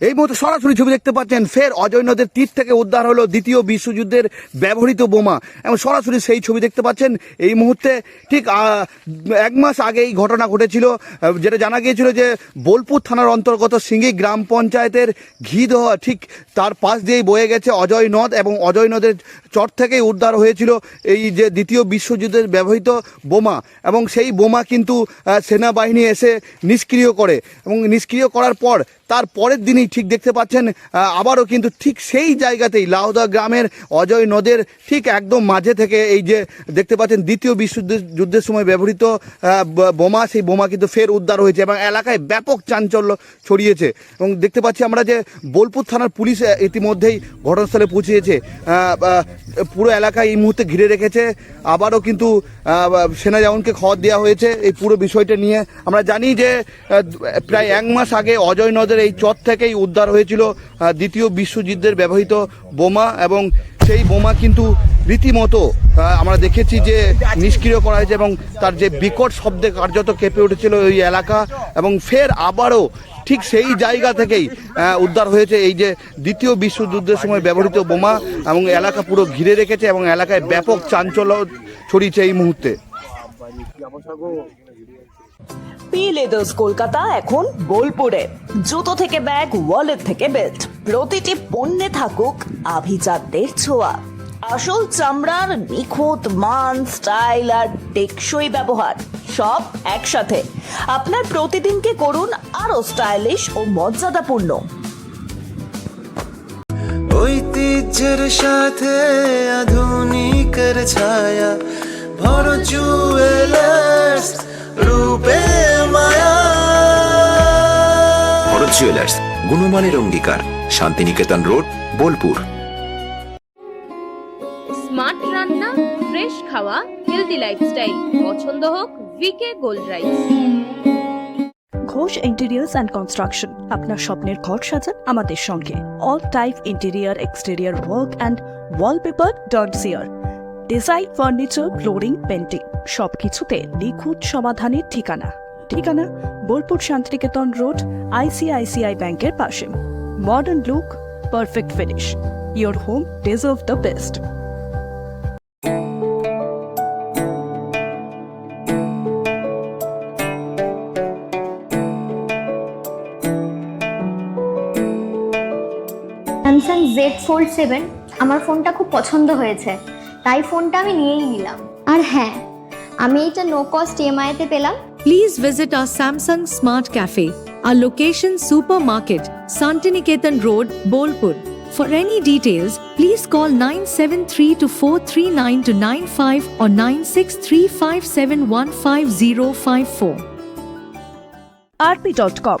এই মুহূর্তে সরাসরি ছবি দেখতে পাচ্ছেন, ফের অজয় নদের তীর থেকে উদ্ধার হলো দ্বিতীয় বিশ্বযুদ্ধের ব্যবহৃত বোমা। এবং সরাসরি সেই ছবি দেখতে পাচ্ছেন, এই মুহূর্তে ঠিক এক মাস আগে এই ঘটনা ঘটেছিল। যেটা জানা গিয়েছিল যে বোলপুর থানার অন্তর্গত সিঙ্গি গ্রাম পঞ্চায়েতের ঘিদোয়া ঠিক তার পাশ দিয়েই বয়ে গেছে অজয় নদ এবং অজয় নদের চর থেকেই উদ্ধার হয়েছিল এই যে দ্বিতীয় বিশ্বযুদ্ধের ব্যবহৃত বোমা। এবং সেই বোমা কিন্তু সেনাবাহিনী এসে নিষ্ক্রিয় করে। এবং নিষ্ক্রিয় করার পর, তার পরের দিনই ঠিক দেখতে পাচ্ছেন আবারও কিন্তু ঠিক সেই জায়গাতেই লাউদা গ্রামের অজয় নদের ঠিক একদম মাঝে থেকে এই যে দেখতে পাচ্ছেন দ্বিতীয় বিশ্বযুদ্ধের যুদ্ধের সময় ব্যবহৃত বোমা, সেই বোমা কিন্তু ফের উদ্ধার হয়েছে এবং এলাকায় ব্যাপক চাঞ্চল্য ছড়িয়েছে এবং দেখতে পাচ্ছি আমরা যে বোলপুর থানার পুলিশ ইতিমধ্যেই ঘটনাস্থলে পৌঁছেছে। পুরো এলাকায় এই মুহূর্তে ঘিরে রেখেছে। আবারও কিন্তু সেনা জওয়ানকে খবর দেওয়া হয়েছে এই পুরো বিষয়টা নিয়ে। আমরা জানি যে প্রায় এক মাস আগে অজয় নদের এই চর থেকেই উদ্ধার হয়েছিল দ্বিতীয় বিশ্বযুদ্ধের ব্যবহৃত বোমা এবং সেই বোমা কিন্তু রীতিমতো আমরা দেখেছি যে নিষ্ক্রিয় করা হয়েছে এবং তার যে বিকট শব্দে কার্যত কেঁপে উঠেছিল ওই এলাকা এবং ফের আবারও ঠিক সেই জায়গা থেকেই উদ্ধার হয়েছে এই যে দ্বিতীয় বিশ্বযুদ্ধের সময় ব্যবহৃত বোমা এবং এলাকা পুরো ঘিরে রেখেছে এবং এলাকায় ব্যাপক চাঞ্চল্য ছড়িয়েছে এই মুহূর্তে। পি লেদার্স কলকাতা এখন বোলপুরে। জুতো থেকে ব্যাগ ওয়ালেট থেকে বেল্ট প্রতিটি পণ্যে থাকুক আভিজাতদের ছোঁয়া। আসল চামড়ার নিখুঁত মান স্টাইল আর টেকসই ব্যবহার সব একসাথে। আপনার প্রতিদিনকে করুন আরও স্টাইলিশ ও মর্যাদাপূর্ণ। ঐতিহ্যের সাথে আধুনিকের ছায়া ভর জুয়েলার্স রূপে মায়া। ভরত জুয়েলার্স গুণমানের অঙ্গীকার শান্তিনিকেতন রোড বোলপুর। স্মার্ট রান্না ফ্রেশ খাওয়া হেলদি লাইফস্টাইল পছন্দ হোক VK gold rice Ghosh interiors and construction আপনার স্বপ্নের ঘর সাজান আমাদের সঙ্গে। All type interior exterior work and wallpaper dot chair design furniture flooring painting সবকিছুতে নিখুঁত সমাধানের ঠিকানা। ঠিকানা বোলপুর শান্তিনিকেতন রোড আইসিআইসিআই ব্যাংকের পাশে। Modern look perfect finish your home deserve the best Samsung Z fold seven আমার ফোনটা খুব পছন্দ হয়েছে তাই ফোনটা আমি নিয়েই নিলাম আর হ্যাঁ আমি এটা নো কস্ট ইএমআইতে পেলাম Please visit our Samsung Smart Cafe, our location Supermarket, Santiniketan Road, Bolpur. For any details, please call 973 to 439 to 95 or 9635715054. RP dot com